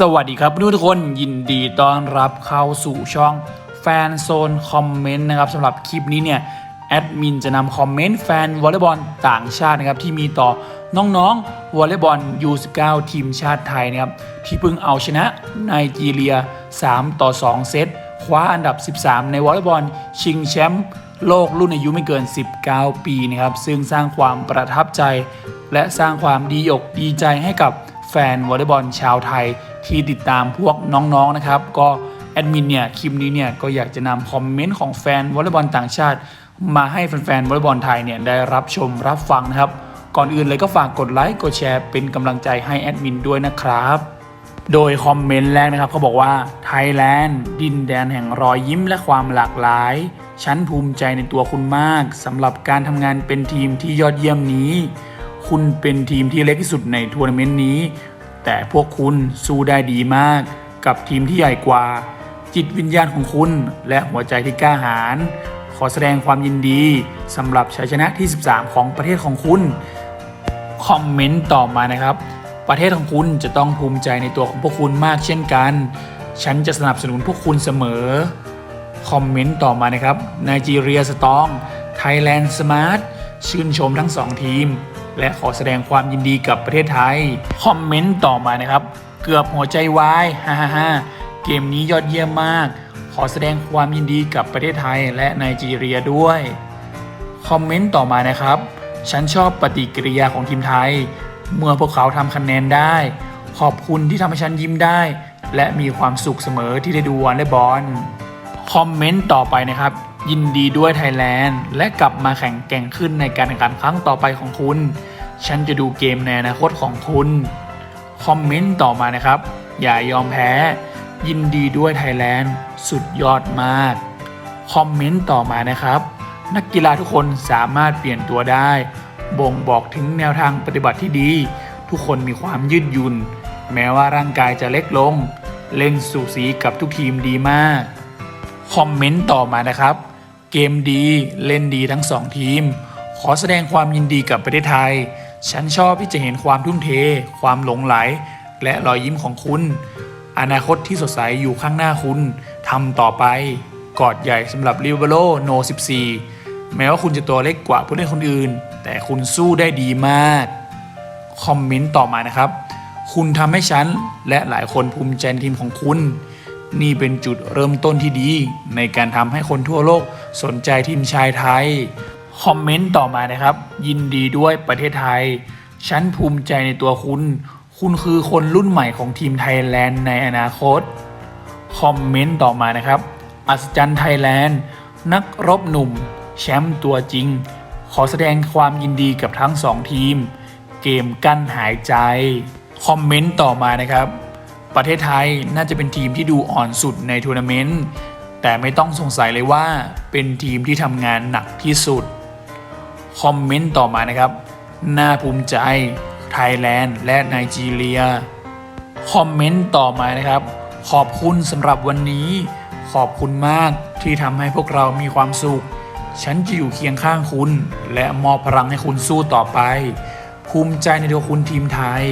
สวัสดีครับทุกคนยินดีต้อนรับเข้าสู่ช่องแฟนโซนคอมเมนต์นะครับสำหรับคลิปนี้เนี่ยแอดมินจะนำคอมเมนต์แฟนวอลเลย์บอลต่างชาตินะครับที่มีต่อน้องๆวอลเลย์บอล U19 ทีมชาติไทยนะครับที่เพิ่งเอาชนะไนจีเรีย 3 ต่อ 2 เซตคว้าอันดับ 13 ในวอลเลย์บอลชิงแชมป์โลกรุ่นอายุไม่เกิน 19 ปีนะครับซึ่งสร้างความประทับใจ และสร้างความดีอกดีใจให้กับแฟนวอลเลย์บอลชาวไทย ที่ติดตามพวกน้องๆนะครับ ก็แอดมินเนี่ยคลิปนี้เนี่ยก็อยากจะนำคอมเมนต์ของแฟนวอลเลย์บอลต่างชาติ มาให้แฟนๆวอลเลย์บอลไทยเนี่ยได้รับชมรับฟังนะครับ ก่อนอื่นเลยก็ฝากกดไลค์กดแชร์เป็นกำลังใจให้แอดมินด้วยนะครับ โดยคอมเมนต์แรกนะครับเขาบอกว่าไทยแลนด์ดินแดนแห่งรอยยิ้มและความหลากหลายฉันภูมิใจในตัวคุณมากสำหรับการทำงานเป็นทีมที่ยอดเยี่ยมนี้ คุณเป็นทีมที่เล็กที่สุดในทัวร์นาเมนต์นี้ แต่พวกคุณสู้ได้ดีมาก กับทีมที่ใหญ่กว่า จิตวิญญาณของคุณและหัวใจที่กล้าหาญขอแสดงความยินดีสำหรับชัยชนะที่ 13 ของประเทศของคุณคอมเมนต์ต่อมานะครับ ประเทศของคุณจะต้องภูมิใจในตัวของพวกคุณมากเช่นกัน ฉันจะสนับสนุนพวกคุณเสมอคอมเมนต์ต่อมานะครับไนจีเรียสตองไทยแลนด์สมาร์ทชื่นชมทั้งสองทีม และขอแสดงความยินดีกับประเทศไทย คอมเมนต์ต่อมานะครับ เกือบหัวใจวายฮ่าฮ่าฮ่าเกมนี้ยอดเยี่ยมมาก ขอแสดงความยินดีกับประเทศไทยและไนจีเรียด้วย คอมเมนต์ต่อมานะครับ ฉันชอบปฏิกิริยาของทีมไทย เมื่อพวกเขาทำคะแนนได้ ขอบคุณที่ทำให้ฉันยิ้มได้ และมีความสุขเสมอที่ได้ดูวอลเลย์บอล คอมเมนต์ต่อไปนะครับ ยินดีด้วยไทยแลนด์ และกลับมาแข่งแกร่งขึ้นในการแข่งขันครั้งต่อไปของคุณ ฉันจะดูเกมในอนาคตของคุณ คอมเมนต์ต่อมานะครับ อย่ายอมแพ้ ยินดีด้วยไทยแลนด์ สุดยอดมาก คอมเมนต์ต่อมานะครับ นักกีฬาทุกคนสามารถเปลี่ยนตัวได้ บ่งบอกถึงแนวทางปฏิบัติที่ดี ทุกคนมีความยืดหยุ่น แม้ว่าร่างกายจะเล็กลง เล่นสูสีกับทุกทีมดีมากคอมเมนต์ต่อมานะครับ เกมดี เล่นดีทั้งสองทีม ขอแสดงความยินดีกับประเทศไทย ฉันชอบที่จะเห็นความทุ่มเท ความหลงไหล และรอยยิ้มของคุณ อนาคตที่สดใสอยู่ข้างหน้าคุณทำต่อไป กอดใหญ่สำหรับลิเวโรโน 14 แม้ว่าคุณจะตัวเล็กกว่าผู้เล่นคนอื่น แต่คุณสู้ได้ดีมาก คอมเมนต์ต่อมานะครับ คุณทำให้ฉันและหลายคนภูมิใจในทีมของคุณนี่เป็นจุดเริ่มต้นที่ดี ในการทำให้คนทั่วโลก สนใจทีมชายไทย คอมเมนต์ต่อมานะครับ ยินดีด้วยประเทศไทย ฉันภูมิใจในตัวคุณ คุณคือคนรุ่นใหม่ของทีมไทยแลนด์ในอนาคต คอมเมนต์ต่อมานะครับ อัศจรรย์ไทยแลนด์ นักรบหนุ่ม แชมป์ตัวจริง ขอแสดงความยินดีกับทั้งสองทีม เกมกั้นหายใจ คอมเมนต์ต่อมานะครับประเทศไทยน่าจะเป็นทีมที่ดูอ่อนสุดในทัวร์นาเมนต์ แต่ไม่ต้องสงสัยเลยว่าเป็นทีมที่ทำงานหนักที่สุด คอมเมนต์ต่อมานะครับ น่าภูมิใจ ไทยแลนด์ และไนจีเรีย คอมเมนต์ต่อมานะครับ ขอบคุณสำหรับวันนี้ ขอบคุณมากที่ทำให้พวกเรามีความสุข ฉันจะอยู่เคียงข้างคุณ และมอบพลังให้คุณสู้ต่อไป ภูมิใจในตัวคุณทีมไทย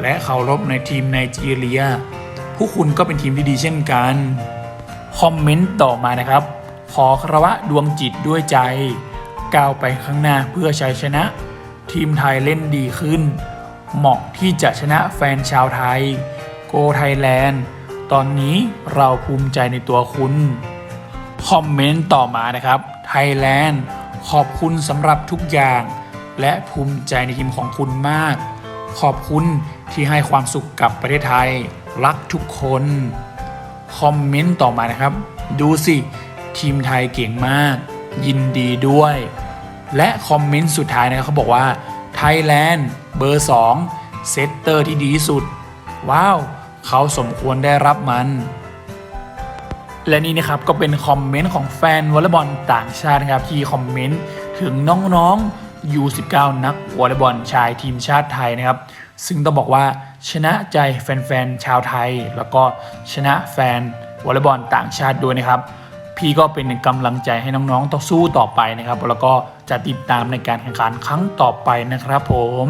และเคารพในทีมไนจีเรีย ผู้คุณก็เป็นทีมที่ดีเช่นกัน คอมเมนต์ต่อมานะครับ ขอคารวะดวงจิตด้วยใจ ก้าวไปข้างหน้าเพื่อชัยชนะ ทีมไทยเล่นดีขึ้น เหมาะที่จะชนะแฟนชาวไทย โกไทยแลนด์ตอนนี้เราภูมิใจในตัวคุณ คอมเมนต์ต่อมานะครับไทยแลนด์ขอบคุณสำหรับทุกอย่าง และภูมิใจในทีมของคุณมาก ขอบคุณที่ให้ความสุขกับประเทศไทย รักทุกคน คอมเมนต์ต่อมานะครับ ดูสิ ทีมไทยเก่งมาก ยินดีด้วย และคอมเมนต์สุดท้ายนะครับเขาบอกว่าไทยแลนด์เบอร์ 2 เซตเตอร์ที่ดีที่สุด ว้าว เขาสมควรได้รับมัน และนี่นะครับก็เป็นคอมเมนต์ของแฟนวอลเลย์บอลต่างชาตินะครับที่คอมเมนต์ถึงน้องๆ U19 นักวอลเลย์บอลชายทีมชาติไทยนะครับ ซึ่งต้องบอกว่า ชนะใจแฟนๆชาวไทย แล้วก็ชนะแฟนวอลเลย์บอลต่างชาติด้วยนะครับ พี่ก็เป็นกำลังใจให้น้องๆต่อสู้ต่อไปนะครับ แล้วก็จะติดตามในการแข่งขันครั้งต่อไปนะครับผม